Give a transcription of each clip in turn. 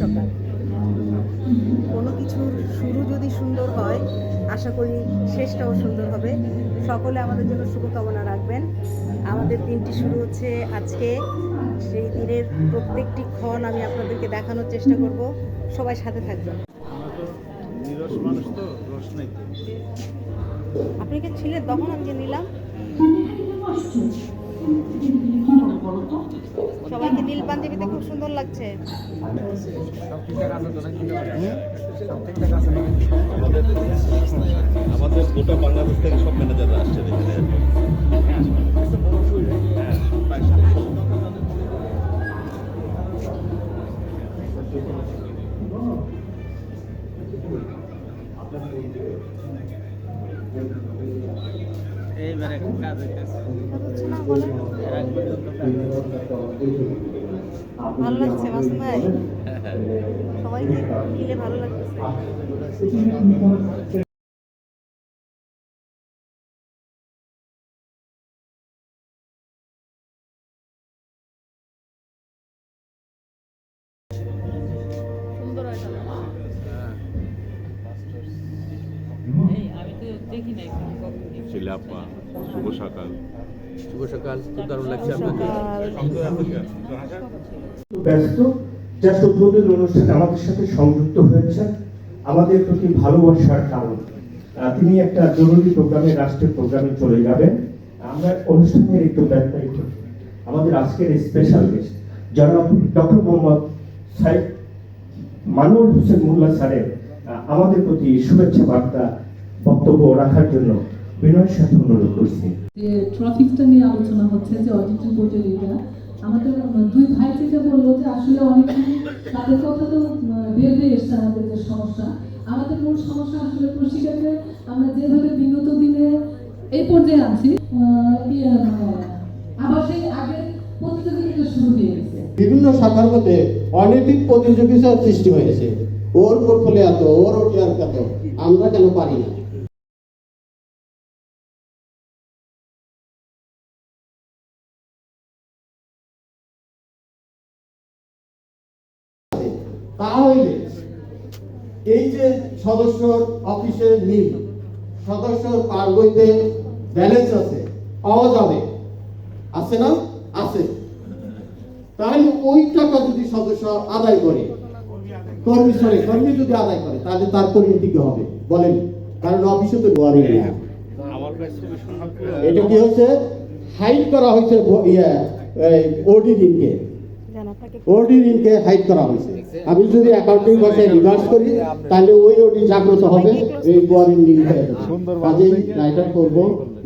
সকাল। কোনো কিছুর শুরু যদি সুন্দর হয় আশা করি শেষটাও সুন্দর হবে। সকলে আমাদের জন্য শুভকামনা রাখবেন। আমাদের দিনটি শুরু হচ্ছে আজকে। সেই দিনের প্রত্যেকটি ক্ষণ আমি আপনাদেরকে দেখানোর চেষ্টা করব। সবাই সাথে থাকবেন। আপনি কি ছিলেন তখন আমি যে নিলাম। সবাইকে নীল পাঞ্জাবিতে খুব সুন্দর লাগছে। আমাদের আমাদের গোটা বাংলাদেশ থেকে সব ম্যানেজাররা আসছেন এখানে। এইবারে কাজ হইতেছে। ভালো লাগছে মাসুম ভাই? সবাইকে মিলে ভালো লাগতেছে। দেখি নাই? ছেলে আপা শুভ সকাল। শুভ সকাল খুব দারুণ লাগছে আপনাকে ব্যস্ত জাস্ট উদ্বোধন অনুষ্ঠানে আমাদের সাথে সংযুক্ত হয়েছেন। আমাদের প্রতি ভালোবাসার কারণ। তিনি একটা জরুরি প্রোগ্রামে রাষ্ট্রীয় প্রোগ্রামে চলে যাবেন। আমরা অনুষ্ঠানের একটু ব্যাপারিত আমাদের আজকের স্পেশাল গেস্ট জনাব ডক্টর মোহাম্মদ সাইদ মানুর হোসেন মোল্লা স্যারের আহ, আমাদের প্রতি শুভেচ্ছা বার্তা বক্তব্য রাখার জন্য বিনয়ের সাথে অনুরোধ করছি। যে ট্রাফিকটা নিয়ে আলোচনা হচ্ছে যে অডিটিং এটা আমাদের দুই ভাই থেকে বলল যে আসলে অনেকখানি তাদের কথা তো বের হয়ে এসছে আমাদের যে সমস্যা। আমাদের মূল সমস্যা আসলে কৃষিকাজে আমরা যেভাবে বিগত দিনে এই পর্যায়ে আছি আহ, ইয়ে, আবার সেই আগের প্রতিযোগিতা শুরু হয়ে গেছে। বিভিন্ন শাখার মধ্যে অনৈতিক প্রতিযোগিতার সৃষ্টি হয়েছে। ওর পোর্টফোলিও এত ওর ওটিআর কত আমরা কেন পারি না? তাহলে এই যে সদস্য অফিসের নিল সদস্যর পার বইতে ব্যালেন্স আছে পাওয়া যাবে। আছে না? আছে। তাহলে ওই টাকা যদি সদস্য আদায় করে কর্মী সরি কর্মী যদি আদায় করে তাহলে তার পরিণতি কি হবে? বলেন। কারণ অফিসে তো গোয়ারি এটা কি হচ্ছে? হাইড করা হয়েছে ইয়ে ওডি ঋণকে হাইড করা হয়েছে আমি যদি অ্যাকাউন্টিং ভাষায় রিভার্স করি তাহলে ওই ওডি জাগ্রত হবে। এই কাজেই রাইটার করব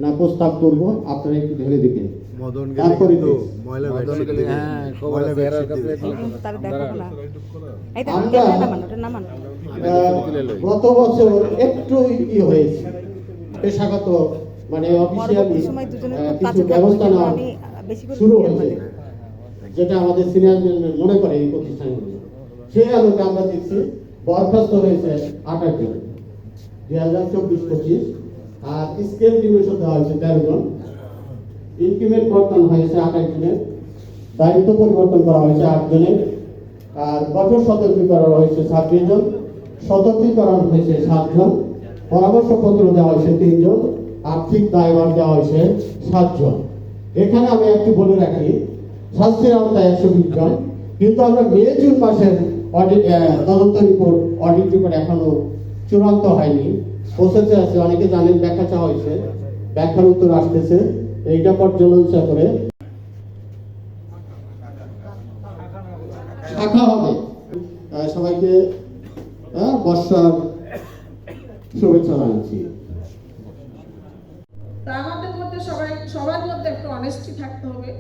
না প্রস্তাব করব আপনারা একটু ভেবে দেখেন। তারপরে তো হ্যাঁ না। গত বছর একটু ই হয়েছে। পেশাগত মানে অফিসিয়ালি কিছু ব্যবস্থা নেওয়া করে শুরু হয়েছে। যেটা আমাদের সিনিয়র ম্যানেজমেন্ট মনে করে এই প্রতিষ্ঠানগুলো। সেই আলোকে আমরা দেখছি বরখাস্ত হয়েছে আঠাশ জন। দুই হাজার চব্বিশ পঁচিশ। আর স্কেল ডিভিশন দেওয়া হয়েছে তেরো জন। ইনক্রিমেন্ট বর্তমান হয়েছে আঠাশ জনের। দায়িত্ব পরিবর্তন করা হয়েছে আট জনের। আর কঠোর সতর্কী করা হয়েছে ছাব্বিশ জন। সতর্কীকরণ হয়েছে সাতজন পরামর্শপত্র দেওয়া হয়েছে তিনজন আর্থিক দায়ভার দেওয়া হয়েছে সাতজন এখানে আমি একটু বলে রাখি স্বাস্থ্যের আওতায় একশো বিশ জন। কিন্তু আমরা মে, জুন মাসের অডিট তদন্ত রিপোর্ট অডিট রিপোর্ট এখনও চূড়ান্ত হয়নি। প্রসেসে আছে, অনেকে জানেন, ব্যাখ্যা চাওয়া হয়েছে। ব্যাখ্যার উত্তর আসতেছে। এইটা পর্যালোচনা করে। শাখা হবে। সবাইকে বর্ষার শুভেচ্ছা জানাচ্ছি। তা আমাদের মধ্যে সবাই, সবার মধ্যে একটা অনেস্টি থাকতে হবে।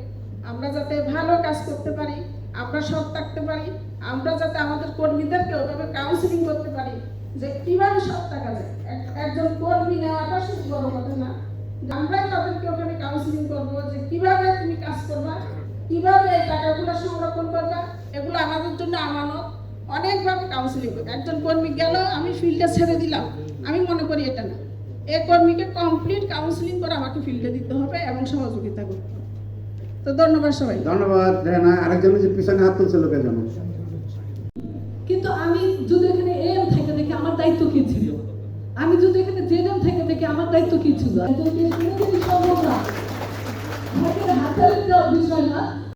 আমরা যাতে ভালো কাজ করতে পারি, আমরা সৎ থাকতে পারি, আমরা যাতে আমাদের কর্মীদেরকে ওইভাবে কাউন্সিলিং করতে পারি, যে কীভাবে সৎ থাকা যায়। এক- একজন কর্মী নেওয়াটা শুধু বড় কথা না আমরাই তাদেরকে ওখানে কাউন্সিলিং করব, যে কীভাবে তুমি কাজ করবা, কীভাবে এই টাকাগুলো সংরক্ষণ করবা, এগুলো আমাদের জন্য আমানত। অনেকভাবে কাউন্সিলিং করবে। একজন কর্মী গেল, আমি ফিল্ডে ছেড়ে দিলাম, আমি মনে করি এটা না। এ কর্মীকে কমপ্লিট কাউন্সিলিং করে আমাকে ফিল্ডে দিতে হবে এবং সহযোগিতা করতে হবে। তো ধন্যবাদ সবাই। ধন্যবাদ রেহানা। আরেকজন যে পিছনে হাত তুলছে লোকের জন্য। কিন্তু আমি যদি এখানে এম থেকে দেখি আমার দায়িত্ব কি ছিল? আমি যদি এখানে জেড এম থেকে দেখি আমার দায়িত্ব কি ছিল?